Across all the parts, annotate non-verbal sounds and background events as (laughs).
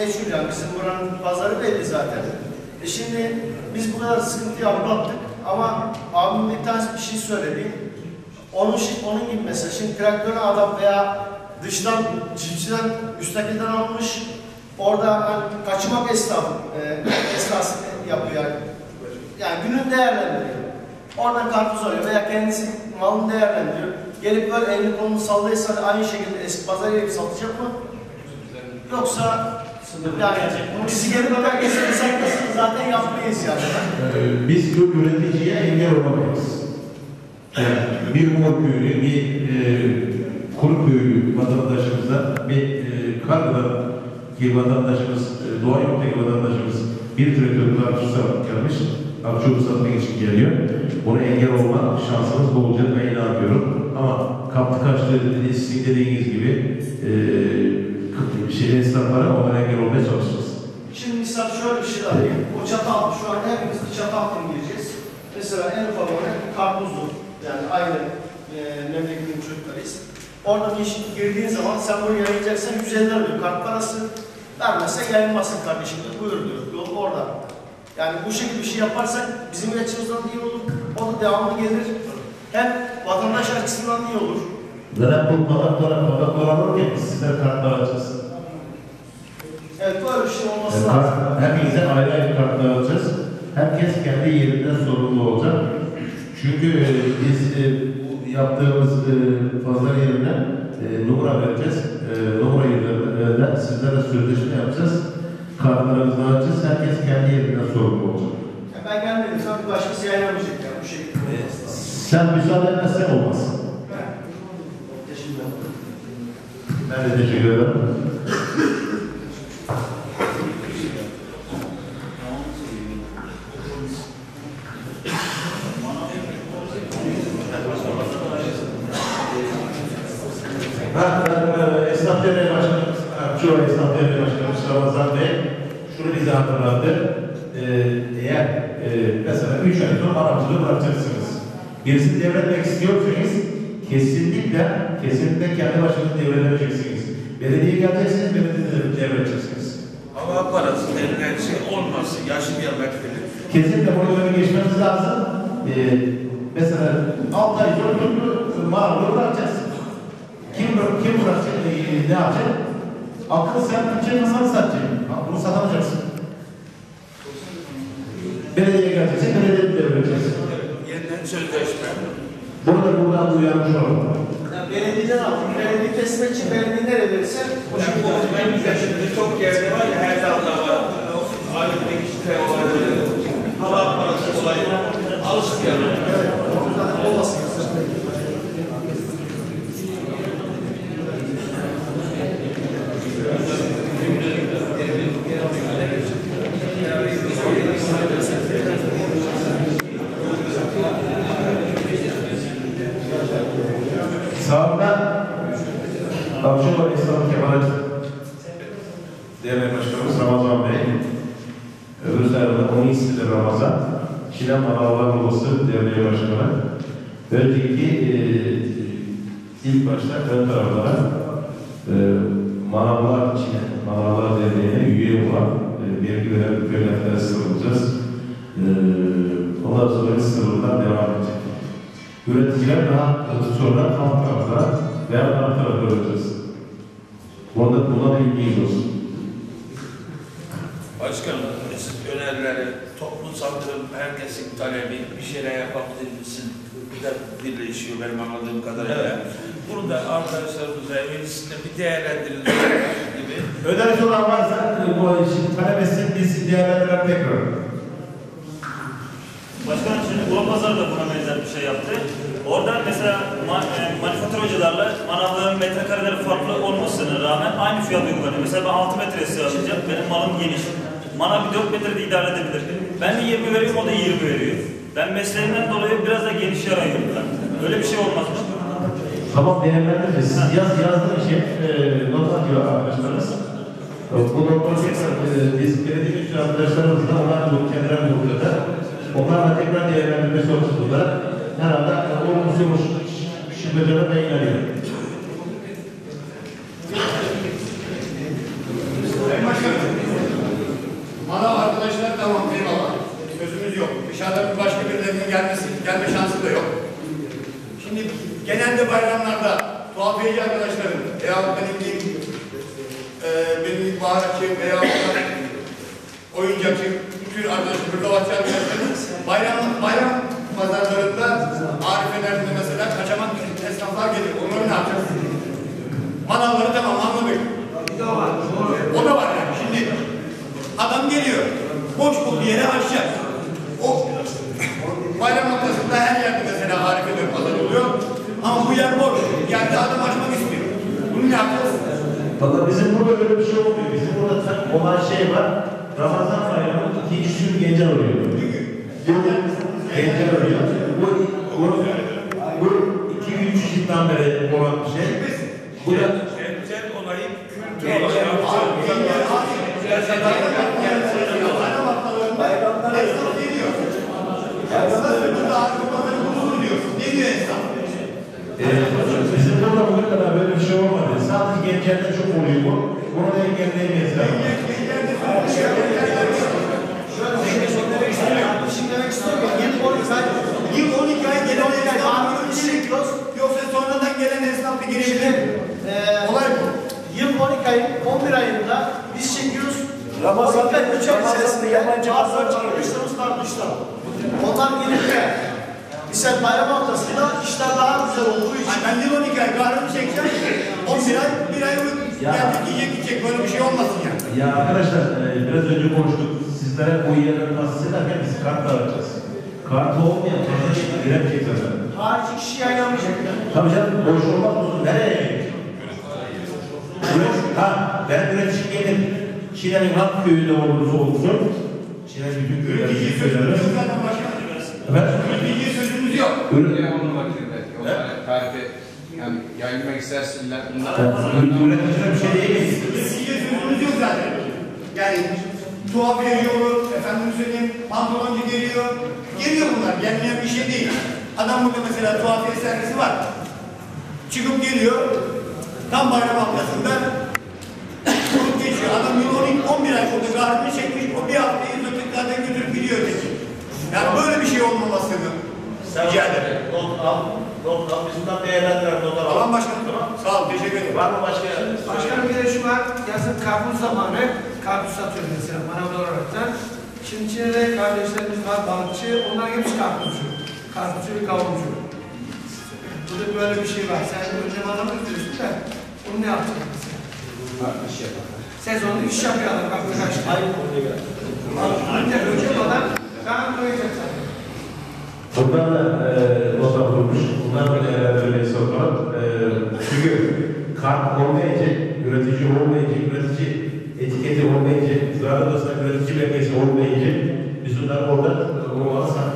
meşhur yani bizim buranın pazarı belli zaten. E şimdi biz bu kadar sıkıntıyı atlattık ama abim bir tanesi bir şey söyledi. Onun, onun gibi mesela şimdi traktörün adam veya dıştan cipsiden üsttekiden almış orada hani kaçmak esnaf e, esnası yapıyor yani. Yani günün değerlendiriyor. Oradan karpuz alıyor veya kendisi malını değerlendiriyor. Gelip böyle elini kolunu sallayırsa aynı şekilde eski pazar gibi satacak mı? Yoksa yani bizi gelip öyle kesilsek zaten yapmayız yani. Ee, Biz bu üreticiye engel olamayız. Yani bir mor köylü, bir e, kuru köylü vatandaşımıza, bir e, Kargı'dan ki vatandaşımız, e, Doğu Yurt'taki vatandaşımız bir traktör karşısı gelmiş, akçoğu satmak için geliyor. Buna engel olma şansımız bolca ben inanıyorum. Ama kaptı kaçtı dedi, sizin dediğiniz gibi e, şey esnaflara ona engel olmaya çalışacağız. Şimdi misal şöyle bir şey var. O çatı altı şu an hepimiz bir çatı altına gireceğiz. Mesela en ufak olarak karpuzlu. Yani aynı e, memleketin çocuklarıyız. Orada bir iş girdiğin zaman sen bunu yayınlayacaksan 150 lira diyor kart parası. Vermezsen yayınlasın kardeşim diyor. Buyur diyor. Yol orada. Yani bu şekilde bir şey yaparsak bizim açımızdan da iyi olur. O da devamlı gelir. Hem vatandaş açısından iyi olur. Zaten bu tabaklara alırken sizler kartlar alacağız. Evet böyle bir şey olması Yani lazım. Hepinize ayrı ayrı kartlar alacağız. Herkes kendi yerinden sorumlu olacak. Çünkü e, biz e, bu yaptığımız e, pazar yerine e, numara vereceğiz. E, numara yerlerinden sizlerle sözleşme yapacağız. Kartlarımızı dağıtacağız. Herkes kendi yerinden sorumlu olacak. Ben gelmedim. Sonra başkası yayınlamayacak yani bu şekilde. Sen müsaade etmezsen olmaz. Ben de teşekkür ederim. Ha, ben, e, Esnaf Derneği Başkanımız, ha, şu an Esnaf Derneği Başkanımız Ramazan Bey hatırlattı. Ee, eğer e, mesela üç ay sonra aracılığı bırakacaksınız. Birisini devretmek istiyorsanız kesinlikle, kesinlikle kendi başınızı devredeceksiniz. Belediye geleceksiniz, belediye de devredeceksiniz. Hava parası denilen şey olmasın. Yaşayamak bilir. Kesinlikle bunu önüne geçmemiz lazım. Ee, mesela 6 ay sonra bunu mağlubu bırakacaksın. Kim, kim bırakacak, e, ne yapacak? Akıl sen bütçeyi nasıl satacaksın? Bunu satamayacaksın. Belediye geleceksin, belediye de devredeceksin. Yeniden sözleşme. Bunu da buradan uyarmış olalım. Yani belediyeden aldım. Belediye kesmek için belediye nereye verirse o şekilde çok yerde var ya her dalda var. Bir işte var. Hava parası olayı. Alışmayalım. olmasın. Sağında Avcılar İslam Kemal Derneği Başkanımız Ramazan Bey. Öbür de Ramazan. Çiğdem Manavlar Babası Derneği Başkanı. Önceki e, ilk başta ön taraflara e, Manavlar Çiğdem, Manavlar Derneği'ne üye olan e, vergi veren köylerden sıyrılacağız. E, ondan sonra sınırından devam edecek. Üreticiler daha sonra alt tarafta veya alt tarafta olacağız. Buna, buna da ilginiz olsun. Başkanım, siz önerileri, toplu saldırı, herkesin talebi, bir şeyler yapabilir misin? Bir de birleşiyor benim anladığım kadarıyla. Bunu da arkadaşlarımızla meclisinde bir değerlendirin gibi. Öderici olan varsa bu işin talep etsin biz değerlendirelim tekrar. Başkanım şimdi Burapazarı da buna benzer bir şey yaptı. Orada mesela ma e, manifaturacılarla manavların metrekareleri farklı olmasına rağmen aynı fiyat uygulanıyor. Mesela ben 6 metre sığacağım, benim malım geniş. Manav bir 4 metrede idare edebilir. Ben de 20 veriyorum, o da 20 veriyor. Ben mesleğimden dolayı biraz da geniş yer ayırıyorum ben. Öyle bir şey olmaz mı? Tamam değerlendireceğiz. Siz yaz, yazdığınız şey e, not atıyor arkadaşlarımız. E, Bu notları e, biz belediye müdürü arkadaşlarımızla onlar bu kendileri burada. Onlarla tekrar değerlendirme sonucunda herhalde olumsuz şüphecilere de inanıyorum. Sayın Başkanım, tamam eyvallah. Sözümüz yok. Dışarıda bir başka birilerinin gelmesi, gelme şansı da yok. Şimdi genelde bayramlarda tuhafiyeci arkadaşlarım veya benim diyeyim e, benim baharatçı veya oyuncakçı, bütün arkadaşım, hırdavatçı arkadaşlarım bayram, bayram pazarlarında Arife'lerinde mesela kaçamak esnaflar gelir. Onları ne yapacağız? Manavları tamam anladık. O da var yani. Şimdi adam geliyor. Boş bulduğu yere açacak. O bayram noktasında her yerde mesela harika bir pazar oluyor. Ama bu yer boş. Geldi adam açmak istiyor. Bunu ne yapacağız? Valla bizim burada öyle bir şey olmuyor. Bizim burada olan şey var. Ramazan bayramı ikinci gün gece oluyor. Gece oluyor. Bu, bu, bu iki üç yıldan beri olan bir şey. Bu da Gençler olayı kültür bizim burada bugüne kadar böyle bir şey olmadı. Sadece gençlerde çok oluyor bu. Bunu da engelleyemeyiz. Şöyle bir şey demek istiyorum. Yıl 12 ay, Yıl 12 ay gelen ay esnaf kanunu çekiyoruz. Yoksa sonradan gelen esnaf da Şimdi girebilir. eee Olay bu. yıl 12 ayın 11 ayında biz çekiyoruz. Ramazan- 12 ay, üç ay Ramazan'da içerisinde yabancı pazar tartıştılar. Onlar gelirken misal bayram haftasında işler daha güzel olduğu için Ay ben yıl 12 ay kahramı çekeceğim. 11 ay, bir ay geldik yiyecek gidecek. Böyle bir şey olmasın yani. Ya arkadaşlar e, biraz önce konuştuk. Sizlere bu yerleri tahsis ederken biz kart dağıtacağız. Kartı olmayan fazla giremeyecek zaten. harici kişi yayınlamayacak. Tabii canım boş olmaz mı? Nereye gidecek? Ha, ben üretici gelir. Çile'nin hangi köyünde olursa olsun. Çile bütün köyler, Üretici sözümüz zaten. Evet. Üretici sözümüz yok. Öyle onun vakitinde. Onlara tarifi yani yayınlamak istersinler. Bunlar üreticilere bir şey diyemeyiz. Üretici sözümüz yok zaten. Yani tuhaf olur, efendim söyleyeyim, pantoloncu geliyor. Geliyor bunlar, gelmeyen bir şey değil. Adam burada mesela tuhafiye servisi var. Çıkıp geliyor, tam bayram haftasında Kurup geçiyor. Adam yıl 12, 11 ay burada kahveni çekmiş, o bir haftayı zaten götürüp gidiyor öteki. Yani böyle bir şey olmamasını rica ederim. Not al, not al. Biz bundan değerlendirelim, not alalım. Tamam başkanım. Sağ ol, teşekkür ederim. Var mı başka? Başkanım bir de şu var, yazın karpuz zamanı karpuz satıyoruz mesela manavda olaraktan. Şimdi Çin'de kardeşlerimiz var balıkçı, onlar hepsi karpuzcu. Karpuzcu ve kavurcu. Burada böyle bir şey var. Sen önce manavı götürüyorsun da bunu ne yapacaksın mesela? Sezonluk iş yapıyor adam bak birkaç ay. Anne öcemadan kan koyacak zaten. Bunlar da e, not alınmış. Bunlar da değerlendirmeyi sokalım. E, çünkü kart olmayınca, üretici olmayınca, üretici etiketi olmayınca, ziraat odasında üretici belgesi olmayınca biz bunları orada olmalı saklıyoruz.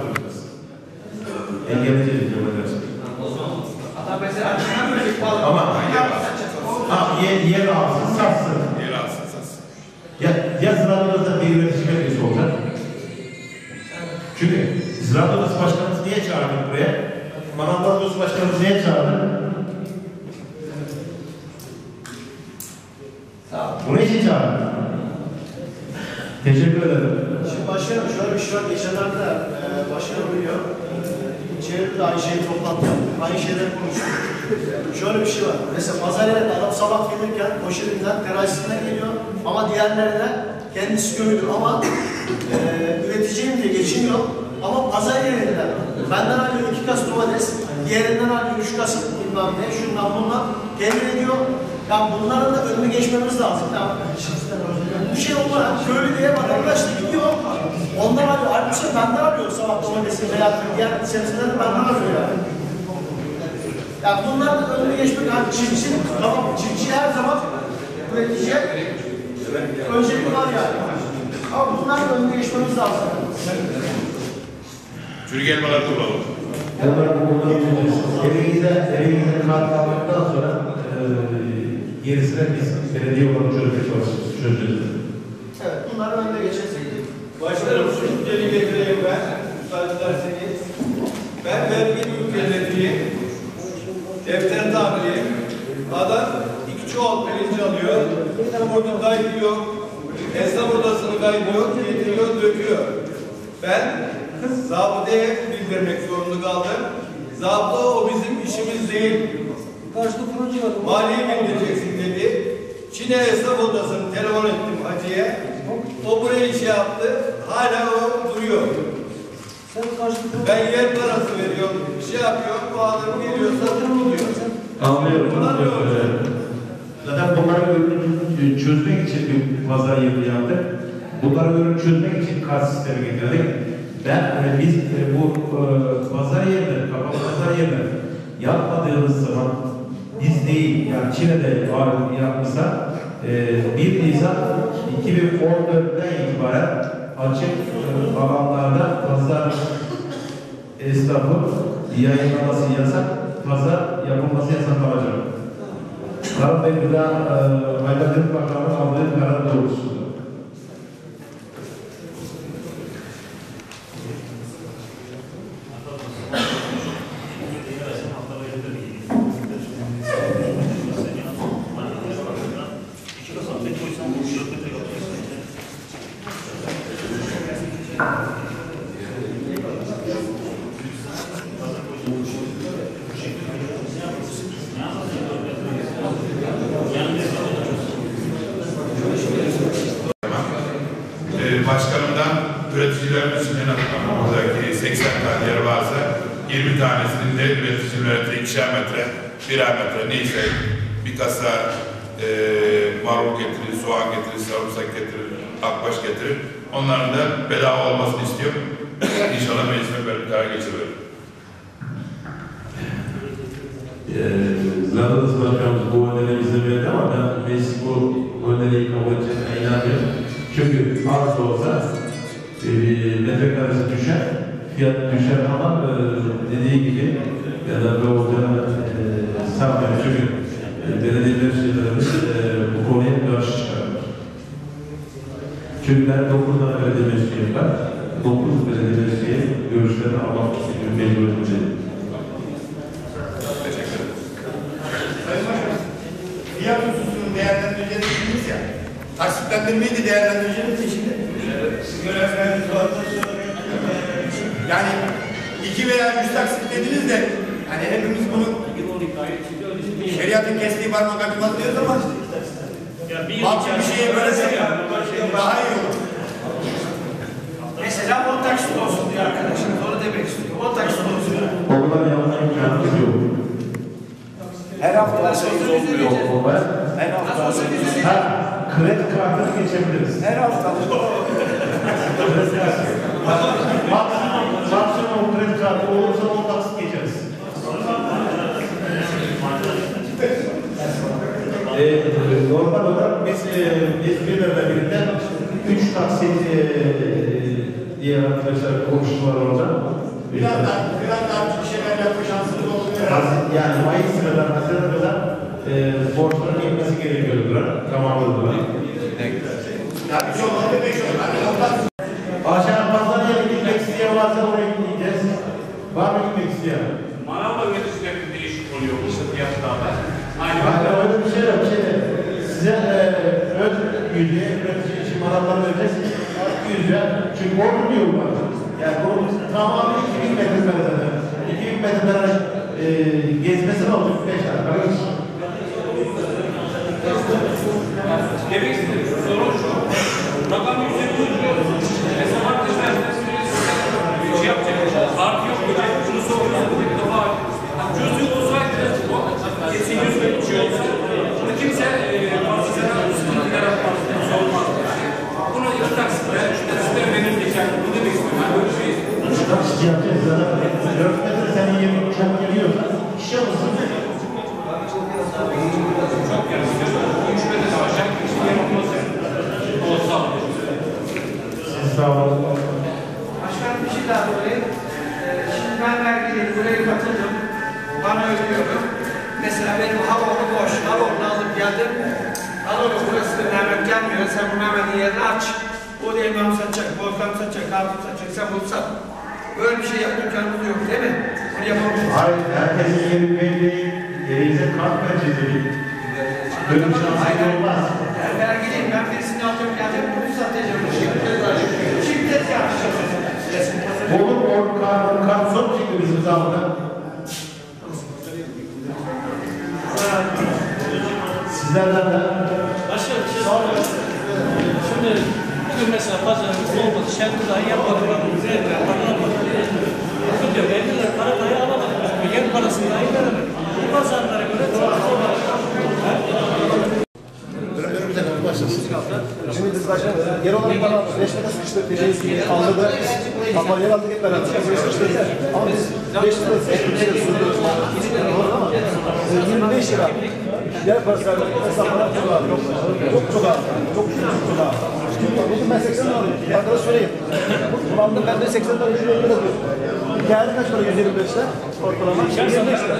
Başkanımız niye çağırdı? Bunu için çağırdı. Teşekkür ederim. Şimdi başkanım şöyle bir şey var. Geçenlerde e, başkanım biliyor. E, Çevrede aynı şeyi toplantı yaptık. Aynı şeyleri konuştuk. Şöyle bir şey var. Mesela pazar yerinde adam sabah gelirken poşetinden, terazisinden geliyor. Ama diğerlerine kendisi köylü ama e, üreticiyim diye geçiniyor. Ama pazar yerinde benden alıyor iki kas domates, diğerinden alıyor üç kas bilmem ne, şundan bundan temin ediyor. Ya bunların da önüne geçmemiz lazım. Ya, bu şey olmadan köylü diye vatandaş da gidiyor. Onlar alıyor. Halbuki benden alıyor sabah domatesi veya diğer sebzeleri benden alıyor yani. Ya bunların da önüne geçmek, yani çiftçinin, tamam çiftçi her zaman üreticiye öncelik var yani. Ama bunların önüne geçmemiz lazım. Çürük elmaları bulalım. Bunları bulacağız. Elinizde, elinizde kart aldıktan sonra e, gerisine biz belediye olarak çözmeye çalışıyoruz. Çözeceğiz. Evet, bunların önüne geçeceğiz. Başkanım şu inceliği getireyim ben. Müsaade ederseniz. Ben vergi mükellefiyim. Defter tamiriyim. Adam iki çuval pirinç alıyor. Burada dayıyor. esnaf odasını kaynıyor, getiriyor, döküyor. Ben zabıtaya bildirmek zorunda kaldım. Zabıta o bizim işimiz değil. Maliye bildireceksin dedi. Çin'e esnaf odasını telefon ettim hacıya. O buraya iş yaptı. Hala o duruyor. Ben yer parası veriyorum. Bir şey yapıyorum. Bu adam geliyor satın gidiyor. Anlıyorum. Olacak? Zaten bunları ürünü çözmek için bir pazar yeri yaptık. Bunları ürünü çözmek için kart sistemi getirdik. Ben e, biz e, bu e, pazar yerine, kapalı pazar yerine yapmadığımız zaman biz değil, yani Çin'de var yapmışsa e, 1 Nisan 2014'ten itibaren açık e, alanlarda pazar esnafı yayınlaması yasak, pazar yapılması yasaklanacak. Tarım ve Gıda e, Hayvancılık Bakanlığı aldığı karar doğrultusunda. Ee, başkanımdan üreticilerimiz için en azından buradaki 80 tane yer varsa 20 tanesinin de üreticilere ikişer metre, birer metre neyse bir kasa e, marul getirir, soğan getirir, sarımsak getirir, akbaş getirir. Onların da bedava olmasını istiyorum. İnşallah meclisime böyle bir karar geçiririm. E, Zaten Başkanımız bu öneri bize verdi ama ben meclis bu öneriyi kabul edeceğine inanıyorum. Çünkü az da olsa e, metrekaresi düşer, fiyat düşer ama e, dediği gibi ya da böyle olacağını e, sanmıyorum. Çünkü e, belediye meclislerimiz e, bu konuya karşı. Çünkü ben 9 tane belediye meclisiyim var. 9 belediye meclisiye görüşlerini almak mecburiyetindeyim. Teşekkür ederim. Sayın Başkanım, fiyat hususunu değerlendireceğini dediniz ya. Taksitlendirmeyi de değerlendireceğiniz peşinde. Yani iki veya üç taksit dediniz de hani hepimiz bunu şeriatın kestiği parmak acımaz diyoruz ama bak bir şeye böyle daha iyi olur. Mesela 10 taksit olsun diyor arkadaşım. Onu demek istiyor. 10 taksit olsun. O kadar yapma imkanımız yok. Her hafta nasıl olmuyor? Yok, o var. Her hafta olsa biz ödeyeceğiz. Ha, kredi kartını geçebiliriz. Her hafta. Kredi kartı. (laughs) Maksimum, maksimum kredi kartı olursa 10 taksit geçeriz. Ee, normal olarak biz, e, biz birlerle birlikte 3 taksit e, diye arkadaşlar konuştular orada. Biraz daha, biraz daha küçük şeyler yapma şansınız oluyor. Hazır- Yani Mayıs sıradan Haziran kadar e, borçların inmesi gerekiyordu. Tamamladılar. Yani üç olur, beş olur. Hani ondan Aşağı pazaraya gitmek isteyen varsa oraya gideceğiz. Var mı gitmek isteyen? Manavla üreticilerinde değişik oluyor bu fiyatlarda. Aynı Yani öyle bir şey yok. Şey, size e, ön yüzeye üretici için manavları vereceğiz. Yüzeye. Çünkü ordu diyor var. Yani bu tamamen 2000 metre zaten. 2000 metre e, gezmesi ne olacak? 5 dakika. Öyle. Demek istediğim sorun şu. Rakam yüksek tutmuyor. Mesela arkadaşlar bir şey yapacak. Artı yok böyle. Şunu soruyorsun. Bir defa cüzü olsaydı o kesin yüz ve bir şey olsa. Bunu kimse e, fazla sene sıkıntı yaratmaz. Sormaz. Bunu iki taksitle, üç taksitle verilmeyecek. Bu demek istiyorum. Ben böyle bir şey istiyorum. Taksit yapacağız zaten. 4 metre senin yerin çok geliyorsa iş yapılsın. Çok yarışıyor. Üç metre savaşacak. Hiçbir yer olmaz yani. Olsa. Siz sağ olun. Başkanım bir şey daha söyleyeyim. Ee, şimdi ben vergileri buraya katıldım. Bana ödüyorum. Mesela benim havolu boş. Geldim. Havolu burası da Mehmet gelmiyor. Sen bu Mehmet'in yerini aç. O da imam satacak, volkan satacak, hatun satacak. Sen bunu sat. Böyle bir şey yapma imkanımız yok değil mi? Bunu yapamayız. Hayır, herkesin yeri belli. Yerinize dedik. Böyle bir şansınız olmaz. Yani vergiliyim. Ben birisini alacağım geldim. Bunu. Şimdi tezgah açacağım. Olur mu? O kar, kar son çıktı bizim zamanında. Sizlerden de Başka bir şey sorayım. Şimdi bugün mesela pazarımız olmadı. Şarkı dahi yapmadık. Verdiler, alamadık. Diyor, verdiler, para dahi alamadık. Yer parasını dahi veremedik. Bu pazarlara göre çok zor. Şimdi biz başkanım, genel olarak bana 5 metre sıkıştık dediğiniz gibi aldırdı. Ama yer aldık hep beraber. Biz sıkıştık. Ama biz 5 metre sıkıştık. sürdürüyoruz. Doğru ama e, 25 lira. Yer vermek hesaplara çok ağır. Çok çok ağır. Çok çok çok ağır. Bugün ben 80 lira alıyorum. Arkadaş söyleyeyim. Anda ben de 80 lira 150 lira alıyorum. Geldi kaç para 125 lira ortalama? 125 lira.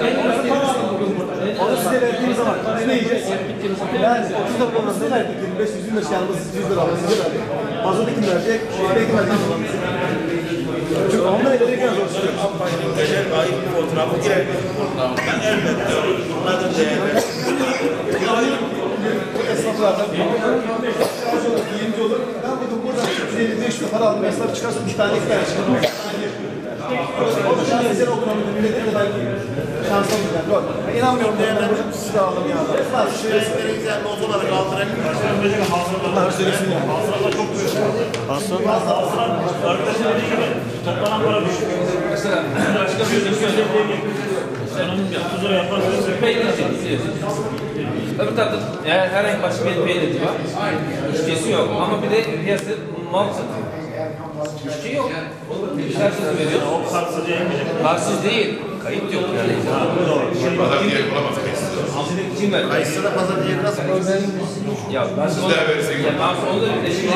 Onu size verdiğim zaman biz ne yiyeceğiz? Yani 30 lira olması ne verdik? 25 125 yani biz 100 lira. Size verdik. Mazotu kim verecek? Şeyde kim ondan ileriyken zor tutuyoruz. Özel ait bir fotoğrafı girer. Ben elbette. Bunların değerleri. Esnaflardan yiyince olur. Ben bugün buradan 155 lira para aldım. Esnaf çıkarsın iki tane iki tane çıkarım. O şimdi özel okumanın millete şansım güzel. Yok. Ben inanmıyorum değerlendirip sizi de aldım ya. Şey güzel not olarak aldırabilir. Bunlar söylesin yani. Arkadaşlar dediği gibi toplanan para düşük. Mesela Başka bir şey Sen onun 30 lira yaparsın. peynir. Öbür tarafta eğer herhangi başka bir peynirci var. Müşterisi yok ama bir de piyasa mal satıyor. Müşteri yok. Şartsız veriyor. O kartsız yemeyecek. Kartsız değil. Kayıt yok yani. Pazar diye bulamaz mıyız? Kim ver? Kayısıda pazar diye nasıl Ya ben Siz de verirsiniz. Ya ben sonra da bir de şimdi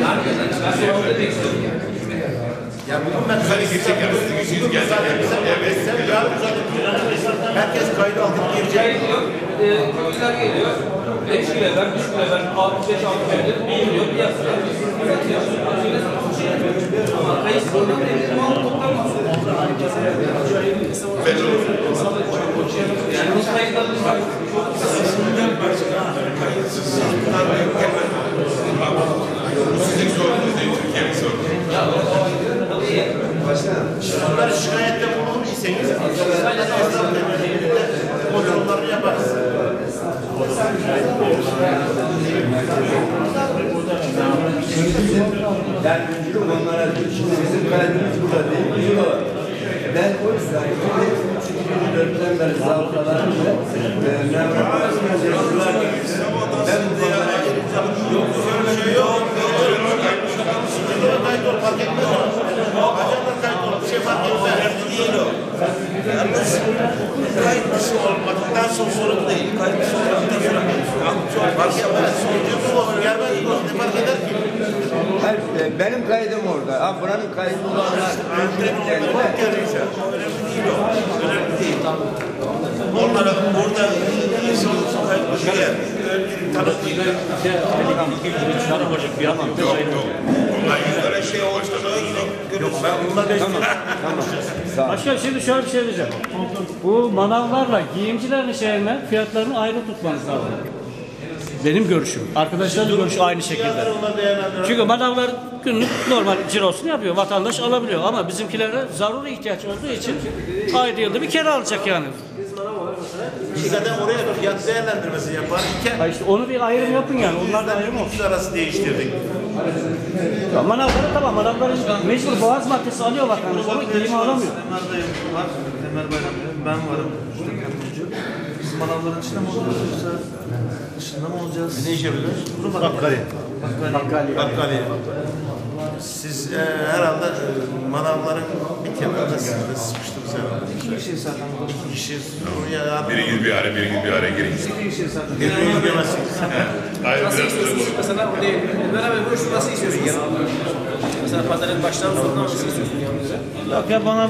yani ben sonra onu da demek istiyorum yani. Ya bugün ben Güzel girecek yani. Sizin işiniz gelecek. Evet. herkes kaydı aldık girecek. E, köylüler geliyor. 5 kilo ver, 3 kilo ver, 65 6 verir, 1 milyon piyasa. Satıyor. Ama kayıt sorunun değil, mal toplamaz. Belli olur. Yani bu kayıtları var. Bu sizin sorununuz değil. Türkiye'nin sorunu. Bunları şikayette bulunur Yardımcılık onlara şimdi bizim kaydımız burada değil, burada. Ben o yüzden 2004'ten beri zavkalarımla memurlarımla çalıştılar. Ben bu konulara Yok şöyle şey yok. Fark etmez o. Ajanlar kayıt ol bir şey fark etmez. Önemli değil o. Yalnız olmadıktan sonra sorun değil. Kayıt dışı olmadıktan sonra fark etmez. Sonucu bu olur. Gelmez. Ne fark eder ki? Hayır, benim kaydım orada. Ha, buranın kaydı olanlar. Fark eder. Önemli değil o. Önemli değil. Onlara burada insan kayıt dışı yer. Tanıtıyla. Yok yok. Onlar yüzlere şey yine Yok ben bununla Tamam, tamam. Başka şimdi şöyle bir şey diyeceğim. Bu manavlarla giyimcilerin şeyine fiyatlarını ayrı tutmanız lazım. Benim görüşüm. Arkadaşlarım görüşü aynı şekilde. Çünkü manavlar günlük normal cirosunu yapıyor. Vatandaş alabiliyor. Ama bizimkilere zaruri ihtiyaç olduğu için ayda yılda bir kere alacak yani. Zaten oraya fiyat değerlendirmesi yapar. İken Ha işte onu bir ayrım yapın yani. Onlar da ayrım olsun. Arası değiştirdik. Ya Manavları tamam. Manavların mecbur boğaz maddesi alıyor vatandaş ama giyimi alamıyor. Ömer dayım var, Ömer Bayram. Ben varım. İşte yardımcı. Biz manavların içinde mi olacağız yoksa dışında mı olacağız? Ne iş yapıyorsunuz? Kuru bak. Bakkali. Bakkali. Bakkali. Siz e, herhalde e, manavların bir kenarında sınırda sıkıştınız herhalde. İki kişi zaten. İki kişi oraya biriniz bir ara, biriniz bir ara girin. İki kişi zaten. Birbirine giremezsiniz. (laughs) Hayır biraz istiyorsunuz? Mesela orada beraber görüşün nasıl istiyorsunuz? Mesela pazarın baştan sonuna nasıl istiyorsunuz yanınıza? Yok ya bana